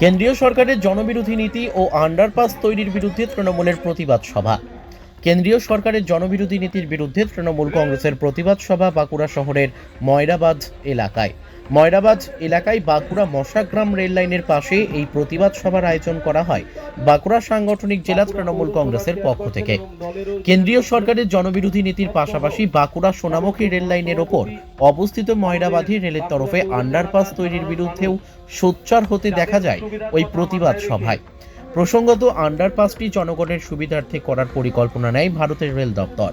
কেন্দ্রীয় সরকারের জনবিরোধী নীতি ও আন্ডারপাস তৈরির বিরুদ্ধে তৃণমূলের প্রতিবাদ সভা। কেন্দ্রীয় সরকারের জনবিরোধী নীতির বিরুদ্ধে তৃণমূল কংগ্রেসের প্রতিবাদ সভা বাঁকুড়া শহরের ময়রাবাদ এলাকায়। ময়রাবাদ এলাকায় বাঁকুড়া মশাগ্রাম রেল লাইনের পাশে এই প্রতিবাদ সভার আয়োজন করা হয় বাঁকুড়া সাংগঠনিক জেলা তৃণমূল কংগ্রেসের পক্ষ থেকে। কেন্দ্রীয় সরকারের জনবিরোধী নীতির পাশাপাশি বাঁকুড়া সোনামুখী রেল লাইনের ওপর অবস্থিত ময়রাবাদী রেলের তরফে আন্ডারপাস তৈরির বিরুদ্ধেও সোচ্চার হতে দেখা যায় ওই প্রতিবাদ সভায়। প্রসঙ্গত, আন্ডারপাসটি জনগণের সুবিধার্থে করার পরিকল্পনা নেয় ভারতের রেল দপ্তর।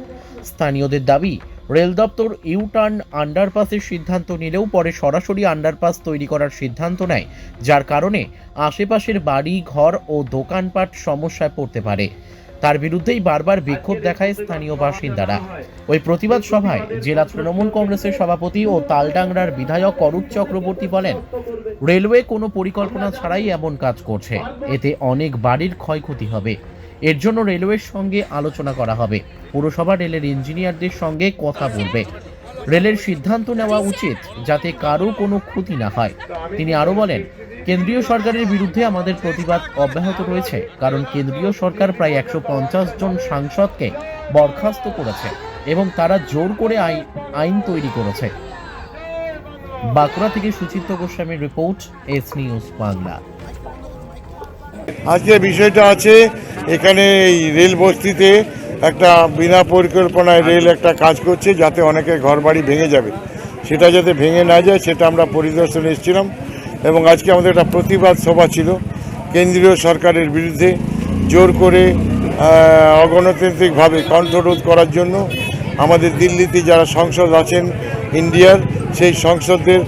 স্থানীয়দের দাবি রেল দপ্তর ইউ টার্ন আন্ডারপাসের সিদ্ধান্ত নিলেও পরে সরাসরি আন্ডারপাস তৈরি করার সিদ্ধান্ত নেয়, যার কারণে আশেপাশের বাড়ি, ঘর ও দোকানপাট সমস্যায় পড়তে পারে। তার বিরুদ্ধেই বারবার বিক্ষোভ দেখায় স্থানীয় বাসিন্দারা। ওই প্রতিবাদ সভায় জেলা তৃণমূল কংগ্রেসের সভাপতি ও তালডাংরার বিধায়ক অরূপ চক্রবর্তী বলেন, রেলওয়ে কোনো পরিকল্পনা ছাড়াই এমন কাজ করছে। এতে অনেক বাড়ির ক্ষয়ক্ষতি হবে। এর জন্য রেলওয়ের সঙ্গে আলোচনা করা হবে। পুরসভা রেলের ইঞ্জিনিয়ারদের সঙ্গে কথা বলবে। রেলের সিদ্ধান্ত নেওয়া উচিত যাতে কারও কোনো ক্ষতি না হয়। তিনি আরও বলেন, কেন্দ্রীয় সরকারের বিরুদ্ধে আমাদের প্রতিবাদ অব্যাহত রয়েছে, কারণ কেন্দ্রীয় সরকার প্রায় একশো পঞ্চাশ জন সাংসদকে বরখাস্ত করেছে এবং তারা জোর করে আইন আইন তৈরি করেছে। বাঁকুড়া থেকে সুচিত্র গোস্বামীর রিপোর্ট, এস নিউজ বাংলা। আজকে বিষয়টা আছে এখানে এই রেল বস্তিতে একটা বিনা পরিকল্পনায় রেল একটা কাজ করছে যাতে অনেকে ঘর বাড়ি ভেঙে যাবে। সেটা যাতে ভেঙে না যায়, সেটা আমরা পরিদর্শনে এসেছিলাম এবং আজকে আমাদের একটা প্রতিবাদ সভা ছিল কেন্দ্রীয় সরকারের বিরুদ্ধে জোর করে অগণতান্ত্রিকভাবে কণ্ঠরোধ করার জন্য আমাদের দিল্লিতে যারা সংসদ আছেন, ইন্ডিয়ার, সেই সংসদের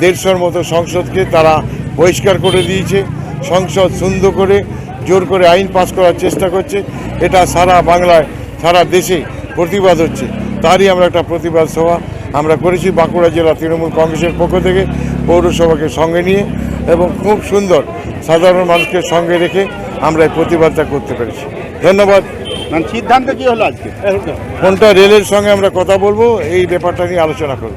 দেড়শোর মতো সংসদকে তারা বহিষ্কার করে দিয়েছে। সংসদ সুন্দর করে জোর করে আইন পাস করার চেষ্টা করছে। এটা সারা বাংলায় সারা দেশে প্রতিবাদ হচ্ছে। তারই আমরা একটা প্রতিবাদ সভা আমরা করেছি বাঁকুড়া জেলা তৃণমূল কংগ্রেসের পক্ষ থেকে পৌরসভাকে সঙ্গে নিয়ে এবং খুব সুন্দর সাধারণ মানুষকে সঙ্গে রেখে আমরা এই প্রতিবাদটা করতে পেরেছি। ধন্যবাদ। সিদ্ধান্ত কি হলো আজকে? কোনটা রেলের সঙ্গে আমরা কথা বলব এই ব্যাপারটা নিয়ে আলোচনা করব।